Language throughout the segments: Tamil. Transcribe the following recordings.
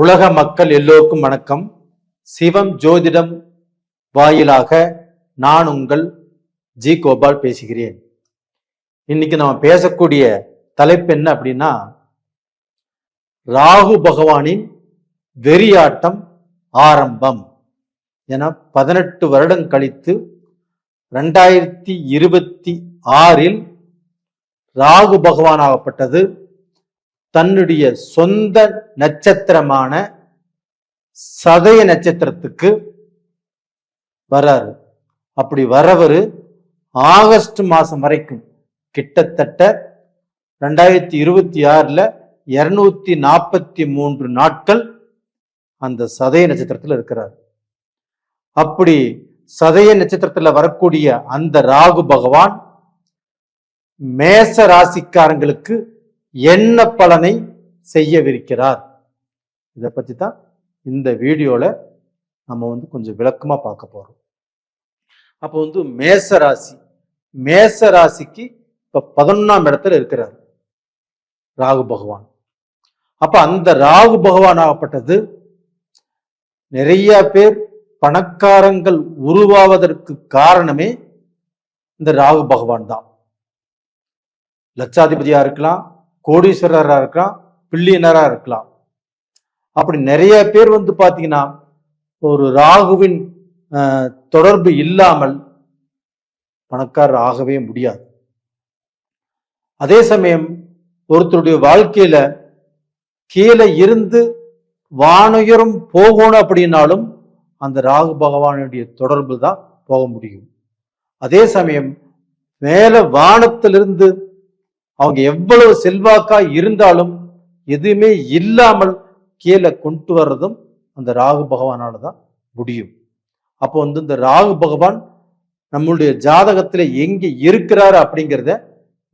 உலக மக்கள் எல்லோருக்கும் வணக்கம். சிவம் ஜோதிடம் வாயிலாக நான் உங்கள் ஜி கோபால் பேசுகிறேன். இன்னைக்கு நம்ம பேசக்கூடிய தலைப்பு என்ன அப்படின்னா ராகு பகவானின் வெறியாட்டம் ஆரம்பம். என பதினெட்டு வருடம் கழித்து ரெண்டாயிரத்தி இருபத்தி ஆறில் ராகு பகவான் ஆகப்பட்டது. தன்னுடைய சொந்த நட்சத்திரமான சதய நட்சத்திரத்துக்கு வராரு. அப்படி வரவர் ஆகஸ்ட் மாதம் வரைக்கும் கிட்டத்தட்ட ரெண்டாயிரத்தி இருபத்தி ஆறில் இருநூத்தி நாற்பத்தி மூன்று நாட்கள் அந்த சதய நட்சத்திரத்தில் இருக்கிறார். அப்படி சதய நட்சத்திரத்தில் வரக்கூடிய அந்த ராகு பகவான் மேச ராசிக்காரங்களுக்கு என்ன பலனை செய்யவிருக்கிறார்? இதை பத்தி தான் இந்த வீடியோல நம்ம வந்து கொஞ்சம் விளக்கமா பார்க்க போறோம். அப்போ வந்து மேச ராசி மேச ராசிக்கு இப்ப பதினொன்னாம் இடத்துல இருக்கிறார். ராகு பகவான். அப்ப அந்த ராகு பகவான் ஆகப்பட்டது நிறைய பேர் பணக்காரங்கள் உருவாவதற்கு காரணமே இந்த ராகு பகவான் தான். லட்சாதிபதியா இருக்கலாம் கோடீஸ்வரராக இருக்கலாம் பில்லியனராக இருக்கலாம். அப்படி நிறைய பேர் வந்து பார்த்தீங்கன்னா ஒரு ராகுவின் தொடர்பு இல்லாமல் பணக்காரர் ஆகவே முடியாது. அதே சமயம் ஒருத்தருடைய வாழ்க்கையில கீழே இருந்து வானுயரும் போகணும் அப்படின்னாலும் அந்த ராகு பகவானுடைய தொடர்பு தான் போக முடியும். அதே சமயம் மேல வானத்திலிருந்து அவங்க எவ்வளவு செல்வாக்கா இருந்தாலும் எதுவுமே இல்லாமல் கீழே கொண்டு வர்றதும் அந்த ராகு பகவானால தான் முடியும். அப்போ வந்து இந்த ராகு பகவான் நம்மளுடைய ஜாதகத்துல எங்க இருக்கிறாரு அப்படிங்கிறத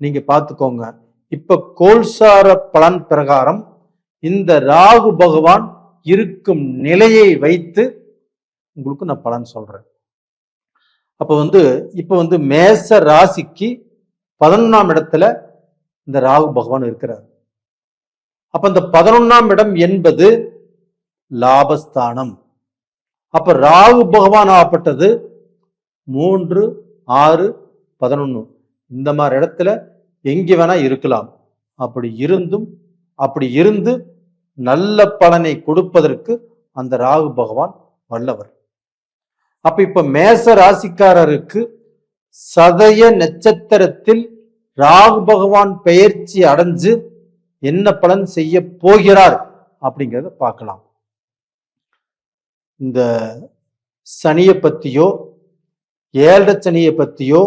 நீங்க பார்த்துக்கோங்க. இப்ப கோல்சார பலன் பிரகாரம் இந்த ராகு பகவான் இருக்கும் நிலையை வைத்து உங்களுக்கு நான் பலன் சொல்றேன். அப்ப வந்து இப்ப வந்து மேச ராசிக்கு பதினொன்னாம் இடத்துல இந்த ராகு பகவான் இருக்கிறார். அப்ப இந்த பதினொன்னாம் இடம் என்பது லாபஸ்தானம். அப்ப ராகு பகவான் ஆகப்பட்டது மூன்று ஆறு பதினொன்னு. இந்த மாதிரி இடத்துல எங்க வேணா இருக்கலாம். அப்படி இருந்தும் அப்படி இருந்து நல்ல பலனை கொடுப்பதற்கு அந்த ராகு பகவான் வல்லவர். அப்ப இப்ப மேச ராசிக்காரருக்கு சதய நட்சத்திரத்தில் ராகு பகவான் பெயர்ச்சி அடைஞ்சு என்ன பலன் செய்ய போகிறார் அப்படிங்கிறத பார்க்கலாம். இந்த சனியை பத்தியோ ஏழரை சனியை பத்தியோ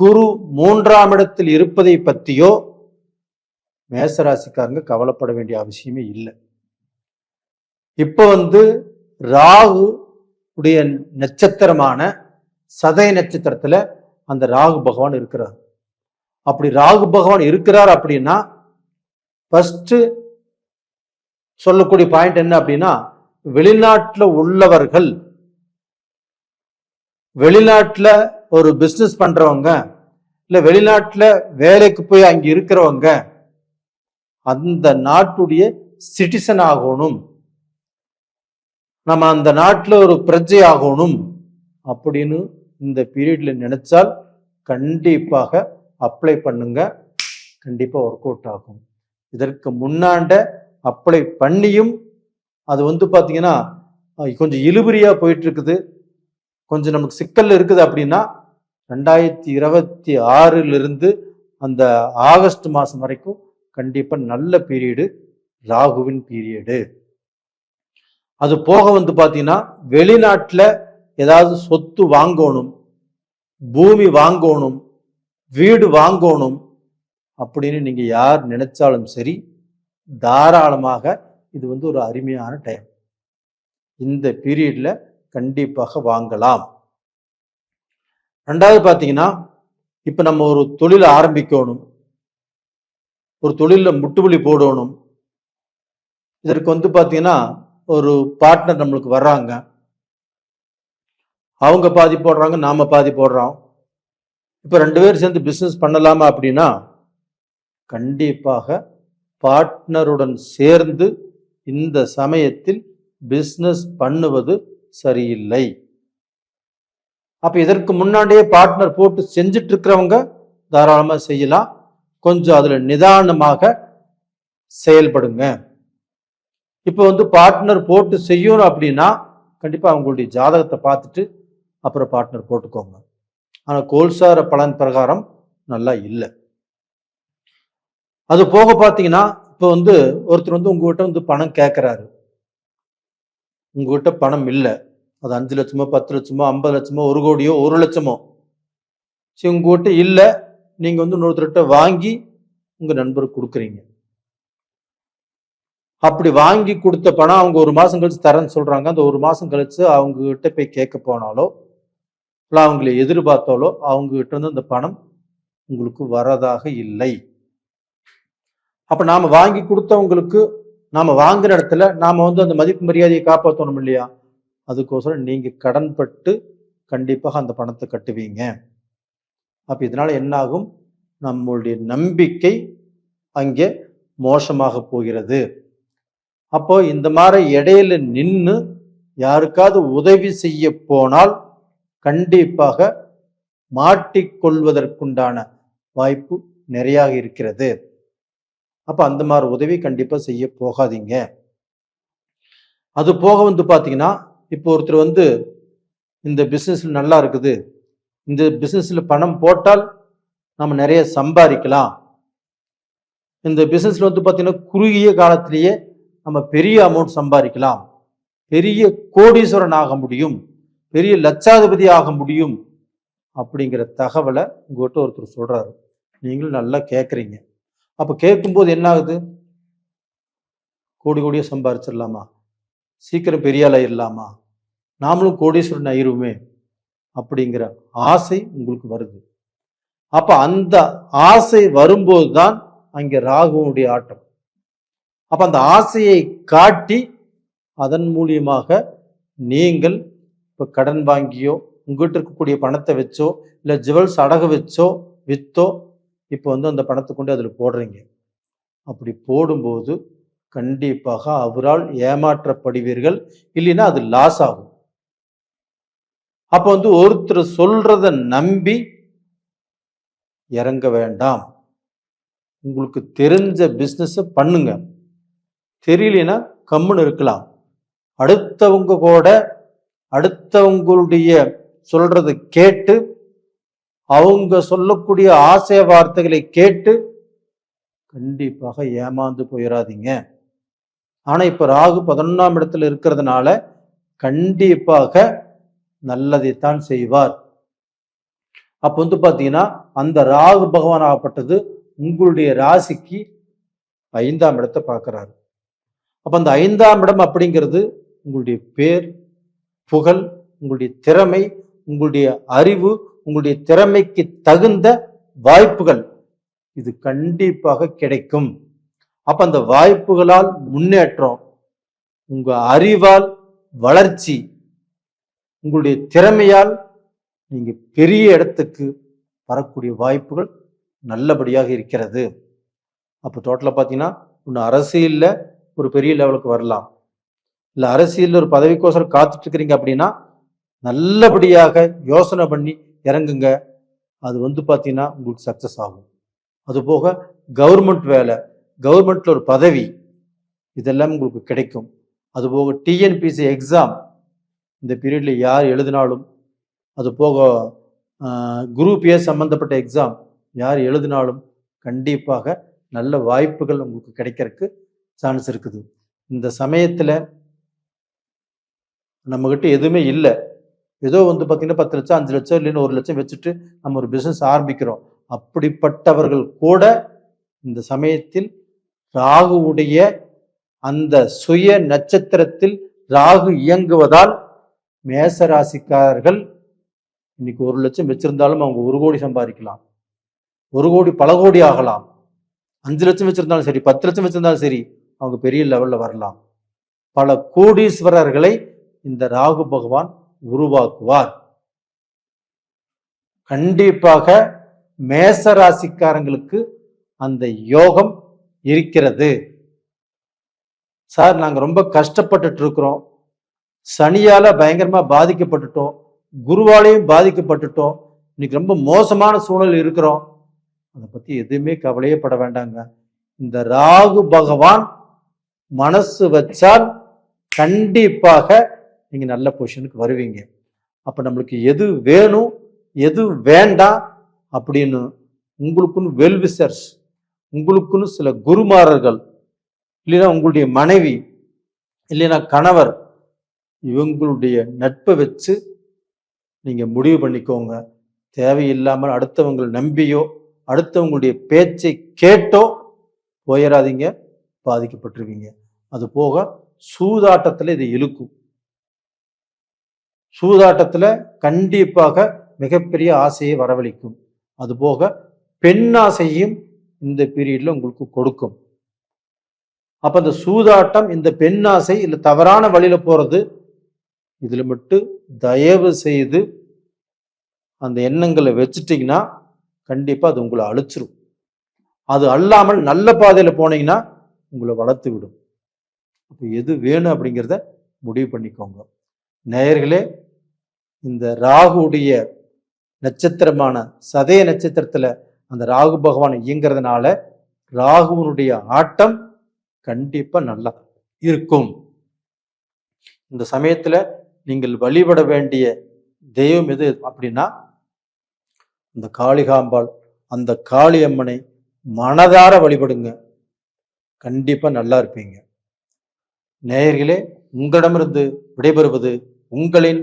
குரு மூன்றாம் இடத்தில் இருப்பதை பத்தியோ மேசராசிக்காரங்க கவலைப்பட வேண்டிய அவசியமே இல்லை. இப்ப வந்து ராகு உடைய நட்சத்திரமான சதய நட்சத்திரத்துல அந்த ராகு பகவான் இருக்கிறார். அப்படி ராகு பகவான் இருக்கிறார் அப்படின்னா ஃபஸ்ட்டு சொல்லக்கூடிய பாயிண்ட் என்ன அப்படின்னா வெளிநாட்டில் உள்ளவர்கள் வெளிநாட்டில் ஒரு பிஸ்னஸ் பண்ணுறவங்க இல்லை வெளிநாட்டில் வேலைக்கு போய் அங்கே இருக்கிறவங்க அந்த நாட்டுடைய சிட்டிசன் ஆகணும். நம்ம அந்த நாட்டில் ஒரு பிரஜை ஆகணும் அப்படின்னு இந்த பீரியட்ல நினைச்சால் கண்டிப்பாக அப்ளை பண்ணுங்க. கண்டிப்பாக ஒர்க் அவுட் ஆகும். இதற்கு முன்னாண்ட அப்ளை பண்ணியும் அது வந்து பார்த்தீங்கன்னா கொஞ்சம் இழுபறியாக போயிட்டு இருக்குது கொஞ்சம் நமக்கு சிக்கல் இருக்குது அப்படின்னா ரெண்டாயிரத்தி இருபத்தி ஆறிலிருந்து அந்த ஆகஸ்ட் மாதம் வரைக்கும் கண்டிப்பாக நல்ல பீரியடு ராகுவின் பீரியடு அது போக வந்து பார்த்தீங்கன்னா வெளிநாட்டில் ஏதாவது சொத்து வாங்கணும் பூமி வாங்கணும் வீடு வாங்கணும் அப்படின்னு நீங்கள் யார் நினைச்சாலும் சரி தாராளமாக இது வந்து ஒரு அருமையான டைம் இந்த பீரியடில் கண்டிப்பாக வாங்கலாம். ரெண்டாவது பார்த்தீங்கன்னா இப்போ நம்ம ஒரு தொழில் ஆரம்பிக்கணும். ஒரு தொழிலில் முட்டுப்புள்ளி போடணும். இதற்கு வந்து பார்த்தீங்கன்னா ஒரு பார்ட்னர் நம்மளுக்கு வர்றாங்க. அவங்க பாதி போடுறாங்க நாம் பாதி போடுறோம். இப்போ ரெண்டு பேரும் சேர்ந்து பிஸ்னஸ் பண்ணலாமா அப்படின்னா கண்டிப்பாக பார்ட்னருடன் சேர்ந்து இந்த சமயத்தில் பிஸ்னஸ் பண்ணுவது சரியில்லை. அப்போ இதற்கு முன்னாடியே பார்ட்னர் போட்டு செஞ்சுட்டு இருக்கிறவங்க தாராளமாக செய்யலாம். கொஞ்சம் அதில் நிதானமாக செயல்படுங்க. இப்போ வந்து பார்ட்னர் போட்டு செய்யணும் அப்படின்னா கண்டிப்பாக அவங்களுடைய ஜாதகத்தை பார்த்துட்டு அப்புறம் பார்ட்னர் போட்டுக்கோங்க. ஆனால் கோல்சார பலன் பிரகாரம் நல்லா இல்லை. அது போக பார்த்தீங்கன்னா இப்போ வந்து ஒருத்தர் வந்து உங்ககிட்ட வந்து பணம் கேட்குறாரு உங்ககிட்ட பணம் இல்லை. அது அஞ்சு லட்சமோ பத்து லட்சமோ ஐம்பது லட்சமோ ஒரு கோடியோ ஒரு லட்சமோ. சரி உங்ககிட்ட இல்லை. நீங்கள் வந்து இன்னொருத்தர்கிட்ட வாங்கி உங்கள் நண்பருக்கு கொடுக்குறீங்க. அப்படி வாங்கி கொடுத்த பணம் அவங்க ஒரு மாதம் கழிச்சு தரேன்னு சொல்கிறாங்க அந்த ஒரு மாதம் கழிச்சு அவங்ககிட்ட போய் கேட்க போனாலோ இல்லை அவங்களை எதிர்பார்த்தாலோ அவங்ககிட்ட இருந்து அந்த பணம் உங்களுக்கு வரதாக இல்லை. அப்போ நாம் வாங்கி கொடுத்தவங்களுக்கு நாம் வாங்குற இடத்துல நாம் வந்து அந்த மதிப்பு மரியாதையை காப்பாற்றணும் இல்லையா? அதுக்கோசரம் நீங்கள் கடன்பட்டு கண்டிப்பாக அந்த பணத்தை கட்டுவீங்க. அப்போ இதனால் என்னாகும்? நம்மளுடைய நம்பிக்கை அங்கே மோசமாக போகிறது. அப்போ இந்த மாதிரி இடையில நின்று யாருக்காவது உதவி செய்ய போனால் கண்டிப்பாக மாட்டிக்கொள்வதற்குண்டான வாய்ப்பு நிறையாக இருக்கிறது. அப்ப அந்த மாதிரி உதவி கண்டிப்பா செய்ய போகாதீங்க. அது போக வந்து பாத்தீங்கன்னா இப்போ ஒருத்தர் வந்து இந்த பிசினஸ்ல நல்லா இருக்குது. இந்த பிசினஸ்ல பணம் போட்டால் நம்ம நிறைய சம்பாதிக்கலாம். இந்த பிசினஸ்ல வந்து பாத்தீங்கன்னா குறுகிய காலத்திலேயே நம்ம பெரிய அமௌண்ட் சம்பாதிக்கலாம். பெரிய கோடீஸ்வரன் ஆக முடியும். பெரிய லட்சாதிபதி ஆக முடியும் அப்படிங்கிற தகவலை உங்கள்கிட்ட ஒருத்தர் சொல்கிறாரு நீங்களும் நல்லா கேட்குறீங்க அப்போ கேட்கும்போது என்ன ஆகுது கோடி கோடியாக சம்பாரிச்சிடலாமா? சீக்கிரம் பெரிய ஆள் ஆயிடலாமா? நாமளும் கோடீஸ்வரன் ஆயிருவோமே அப்படிங்கிற ஆசை உங்களுக்கு வருது. அப்போ அந்த ஆசை வரும்போது தான் அங்கே ராகுவனுடைய ஆட்டம். அப்போ அந்த ஆசையை காட்டி அதன் மூலியமாக நீங்கள் இப்போ கடன் வாங்கியோ உங்ககிட்ட இருக்கக்கூடிய பணத்தை வச்சோ இல்லை ஜுவல்ஸ் அடகு வச்சோ வித்தோ இப்போ வந்து அந்த பணத்தை கொண்டு அதில் போடுறீங்க. அப்படி போடும்போது கண்டிப்பாக அவரால் ஏமாற்றப்படுவீர்கள். இல்லைன்னா அது லாஸ் ஆகும். அப்போ வந்து ஒருத்தர் சொல்றத நம்பி இறங்க வேண்டாம். உங்களுக்கு தெரிஞ்ச பிஸ்னஸை பண்ணுங்க. தெரியலனா கம்முன்னு இருக்கலாம். அடுத்தவங்க கூட அடுத்தவங்களுடைய சொல்றது கேட்டு அவங்க சொல்லக்கூடிய ஆசை வார்த்தைகளை கேட்டு கண்டிப்பாக ஏமாந்து போயிடாதீங்க ஆனா இப்ப ராகு பதினொன்றாம் இடத்துல இருக்கிறதுனால கண்டிப்பாக நல்லதைத்தான் செய்வார். அப்ப வந்து பாத்தீங்கன்னா அந்த ராகு பகவான் ஆகப்பட்டது உங்களுடைய ராசிக்கு ஐந்தாம் இடத்தை பார்க்கிறாரு. அப்ப அந்த ஐந்தாம் இடம் அப்படிங்கிறது உங்களுடைய பேர் புகழ் உங்களுடைய திறமை உங்களுடைய அறிவு உங்களுடைய திறமைக்கு தகுந்த வாய்ப்புகள். இது கண்டிப்பாக கிடைக்கும். அப்ப அந்த வாய்ப்புகளால் முன்னேற்றம் உங்க அறிவால் வளர்ச்சி உங்களுடைய திறமையால் நீங்க பெரிய இடத்துக்கு வரக்கூடிய வாய்ப்புகள் நல்லபடியாக இருக்கிறது. அப்போ டோட்டலாக பார்த்தீங்கன்னா ஒன்று அரசியலில் ஒரு பெரிய லெவலுக்கு வரலாம். இல்லை அரசியலில் ஒரு பதவிக்கோசரம் காத்துட்டு இருக்கிறீங்க அப்படின்னா நல்லபடியாக யோசனை பண்ணி இறங்குங்க. அது வந்து பார்த்தீங்கன்னா உங்களுக்கு சக்ஸஸ் ஆகும். அதுபோக கவர்மெண்ட் வேலை கவர்மெண்ட்ல ஒரு பதவி இதெல்லாம் உங்களுக்கு கிடைக்கும். அதுபோக டிஎன்பிசி எக்ஸாம் இந்த பீரியடில் யார் எழுதினாலும் அது போக குரூப் ஏ சம்பந்தப்பட்ட எக்ஸாம் யார் எழுதினாலும் கண்டிப்பாக நல்ல வாய்ப்புகள் உங்களுக்கு கிடைக்கிறதுக்கு சான்ஸ் இருக்குது. இந்த சமயத்தில் நம்மகிட்ட எதுவுமே இல்லை. ஏதோ வந்து பார்த்தீங்கன்னா பத்து லட்சம் அஞ்சு லட்சம் இல்லைன்னு ஒரு லட்சம் வச்சுட்டு நம்ம ஒரு பிஸ்னஸ் ஆரம்பிக்கிறோம். அப்படிப்பட்டவர்கள் கூட இந்த சமயத்தில் ராகுவுடைய அந்த சுய நட்சத்திரத்தில் ராகு இயங்குவதால் மேசராசிக்காரர்கள் இன்னைக்கு ஒரு லட்சம் வச்சிருந்தாலும் அவங்க ஒரு கோடி சம்பாதிக்கலாம். ஒரு கோடி பல கோடி ஆகலாம். அஞ்சு லட்சம் வச்சிருந்தாலும் சரி பத்து லட்சம் வச்சிருந்தாலும் சரி அவங்க பெரிய லெவலில் வரலாம். பல கோடீஸ்வரர்களை இந்த ராகு பகவான் உருவாக்குவார். கண்டிப்பாக மேச ராசிக்காரங்களுக்கு அந்த யோகம் இருக்கிறது. சார் நாங்க ரொம்ப கஷ்டப்பட்டுட்டு இருக்கிறோம். சனியால பயங்கரமா பாதிக்கப்பட்டுட்டோம். குருவாலையும் பாதிக்கப்பட்டுட்டோம். இன்னைக்கு ரொம்ப மோசமான சூழல் இருக்கிறோம். அதை பத்தி எதுவுமே கவலையே பட வேண்டாங்க. இந்த ராகு பகவான் மனசு வச்சால் கண்டிப்பாக நீங்கள் நல்ல பொசிஷனுக்கு வருவீங்க. அப்போ நம்மளுக்கு எது வேணும் எது வேண்டாம் அப்படின்னு உங்களுக்குன்னு வெல்விசர்ஸ் உங்களுக்குன்னு சில குருமாரர்கள் இல்லைன்னா உங்களுடைய மனைவி இல்லைன்னா கணவர் இவங்களுடைய நட்பை வச்சு நீங்கள் முடிவு பண்ணிக்கோங்க. தேவையில்லாமல் அடுத்தவங்களை நம்பியோ அடுத்தவங்களுடைய பேச்சை கேட்டோ போயிடாதீங்க பாதிக்கப்பட்டிருவீங்க. அது போக சூதாட்டத்தில் இது இழுக்கும். சூதாட்டத்தில் கண்டிப்பாக மிகப்பெரிய ஆசையை வரவழைக்கும். அதுபோக பெண் ஆசையும் இந்த பீரியடில் உங்களுக்கு கொடுக்கும். அப்போ இந்த சூதாட்டம் இந்த பெண் ஆசை இல்லை தவறான வழியில் போகிறது இதில் மட்டும் தயவு செய்து அந்த எண்ணங்களை வச்சுட்டிங்கன்னா கண்டிப்பாக அது உங்களை அழிச்சிரும். அது அல்லாமல் நல்ல பாதையில் போனீங்கன்னா உங்களை வளர்த்து விடும். அப்போ எது வேணும் அப்படிங்கிறத முடிவு பண்ணிக்கோங்க. நேயர்களே இந்த ராகுடைய நட்சத்திரமான சதய நட்சத்திரத்துல அந்த ராகு பகவான் இயங்குறதுனால ராகுவனுடைய ஆட்டம் கண்டிப்பா நல்லா இருக்கும். இந்த சமயத்துல நீங்கள் வழிபட வேண்டிய தெய்வம் எது அப்படின்னா இந்த காளிகாம்பாள். அந்த காளியம்மனை மனதார வழிபடுங்க. கண்டிப்பா நல்லா இருப்பீங்க. நேயர்களே உங்களிடமிருந்து விடைபெறுவது உங்களின்